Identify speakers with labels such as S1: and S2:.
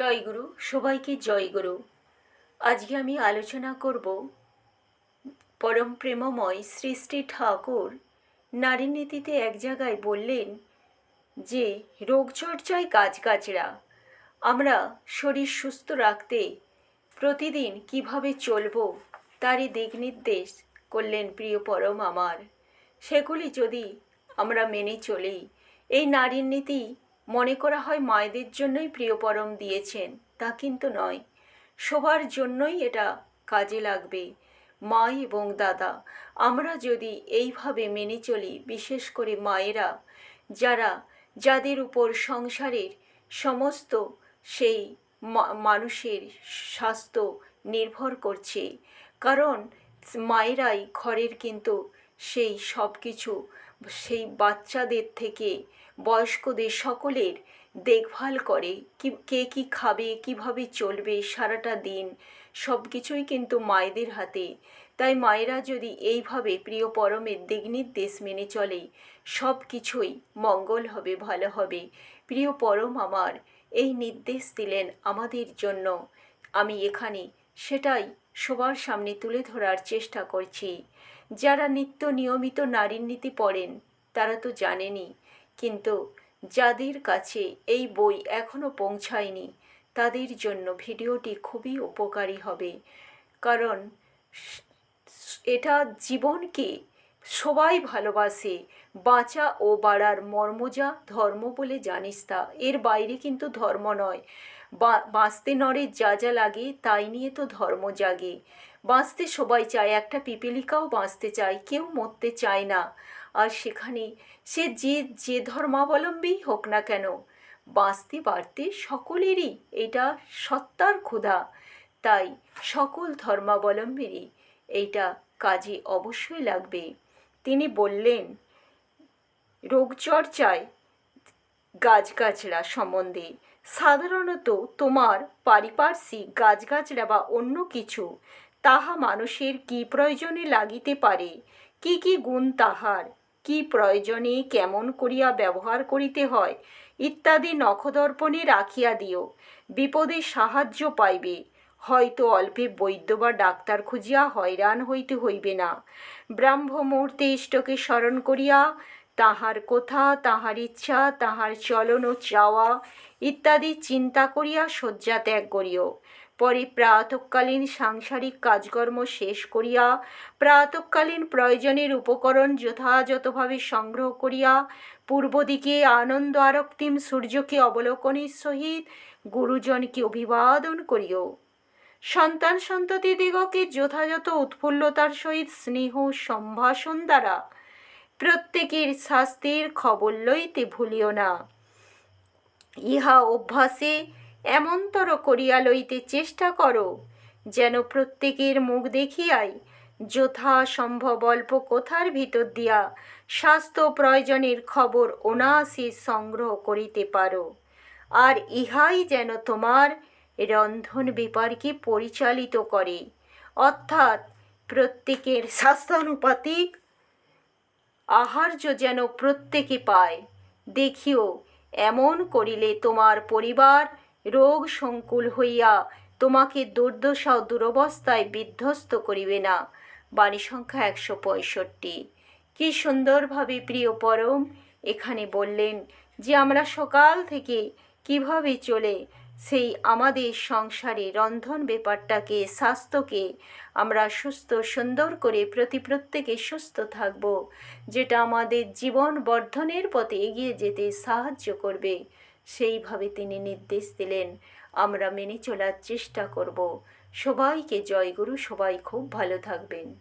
S1: জয়গুরু, সবাইকে জয়গুরু। আজকে আমি আলোচনা করব পরম প্রেমময় শ্রী ঠাকুর নারী নীতিতে এক জায়গায় বললেন যে, রোগচর্চায় গাছগাছরা আমরা শরীর সুস্থ রাখতে প্রতিদিন কীভাবে চলবো তারই দিক নির্দেশ করলেন প্রিয় পরম আমার। সেগুলি যদি আমরা মেনে চলি, এই নারীর নীতি মনে করা হয় মায়েদের জন্যই প্রিয় পরম দিয়েছেন, তা কিন্তু নয়। সবার জন্যই এটা কাজে লাগবে মা এবং দাদা। আমরা যদি এইভাবে মেনে চলি, বিশেষ করে মায়েরা, যারা, যাদের উপর সংসারের সমস্ত সেই মানুষের স্বাস্থ্য নির্ভর করছে, কারণ মায়েরাই ঘরের কিন্তু সেই সব কিছু সেই বাচ্চাদের থেকে বয়স্কদের সকলের দেখভাল করে কি, কে কী খাবে, কীভাবে চলবে, সারাটা দিন সব কিছুই কিন্তু মায়েদের হাতে। তাই মায়েরা যদি এইভাবে প্রিয় পরমের দিগনির্দেশ মেনে চলে সব কিছুই মঙ্গল হবে, ভালো হবে। প্রিয় পরম আমার, এই নির্দেশ দিলেন আমাদের জন্য। আমি এখানে সেটাই সবার সামনে তুলে ধরার চেষ্টা করছি। যারা নিত্য নিয়মিত নারীর নীতি পড়েন, তারা তো জানেনই কিন্তু যাদের কাছে এই বই এখনও পৌঁছায়নি, তাদের জন্য ভিডিওটি খুবই উপকারী হবে। কারণ এটা জীবনকে সবাই ভালোবাসে, বাঁচা ও বাড়ার মর্মজা ধর্ম বলে জানিস তা। এর বাইরে কিন্তু ধর্ম নয়। বাঁচতে নরে যা যা লাগে তাই নিয়ে তো ধর্ম জাগে। বাঁচতে সবাই চায়, একটা পিপিলিকাও বাঁচতে চায়, কেউ মরতে চায় না। আর সেখানে সে যে যে ধর্মাবলম্বী হোক না কেন, বাঁচতে বাড়তে সকলেরই এটা সত্তার ক্ষুধা। তাই সকল ধর্মাবলম্বীরই এইটা কাজে অবশ্যই লাগবে। তিনি বললেন, রোগচর্চায় গাছগাছড়া সম্বন্ধে সাধারণত তোমার পারিপার্শ্বিক গাছগাছড়া বা অন্য কিছু, তাহা মানুষের কি প্রয়োজনে লাগিতে পারে? কি কি গুণ তাহার? কি প্রয়োজনে কেমন করিয়া ব্যবহার করিতে হয়, ইত্যাদি নখদর্পণে রাখিয়া দিও। বিপদে সাহায্য পাইবে। হয়তো অল্পে বৈদ্য বা ডাক্তার খুঁজিয়া হয়রান হইতে হইবে না। ব্রাহ্ম মুহূর্তে ইষ্টকে স্মরণ করিয়া তাহার কথা, তাহার ইচ্ছা, তাহার চলন ও চাওয়া ইত্যাদি চিন্তা করিয়া শয্যা ত্যাগ করিও। পরে প্রাতকালীন সাংসারিক কাজকর্ম শেষ করিয়া প্রাতকালীন প্রয়োজনের উপকরণ যথাযথভাবে সংগ্রহ করিয়া পূর্ব দিকে আনন্দ আরক্তিম সূর্যকে অবলোকনের সহিত গুরুজনকে অভিবাদন করিও। সন্তান সন্ততিদিগকে যথাযথ উৎফুল্লতার সহিত স্নেহ সম্ভাষণ দ্বারা প্রত্যেকের শাস্তির খবর লইতে ভুলিও না। ইহা অভ্যাসে এমনতর করিয়া লইতে চেষ্টা করো, যেন প্রত্যেকের মুখ দেখিয়াই যথা সম্ভব অল্প কথার ভিতর দিয়া স্বাস্থ্য প্রয়োজনের খবর অনায়াসে সংগ্রহ করিতে পারো। আর ইহাই যেন তোমার রন্ধন ব্যাপারকে পরিচালিত করে। অর্থাৎ প্রত্যেকের স্বাস্থ্যানুপাতিক আহার্য যেন প্রত্যেকে পায়। দেখিও, এমন করিলে তোমার পরিবার রোগ সংকুল হইয়া তোমাকে দুর্দশা ও দুরবস্থায় বিধ্বস্ত করিবে না। বাণী সংখ্যা একশো পঁয়ষট্টি। কি সুন্দরভাবে প্রিয় পরম, এখানে বললেন যে আমরা সকাল থেকে কীভাবে চলে সেই আমাদের সংসারে রন্ধন ব্যাপারটাকে, স্বাস্থ্যকে আমরা সুস্থ, সুন্দর করে প্রতি প্রত্যেকে সুস্থ থাকব, যেটা আমাদের জীবন বর্ধনের পথে এগিয়ে যেতে সাহায্য করবে। সেইভাবে তিনি নির্দেশ দিলেন, আমরা মেনে চলার চেষ্টা করব। সবাইকে জয়গুরু, সবাই খুব ভালো থাকবেন।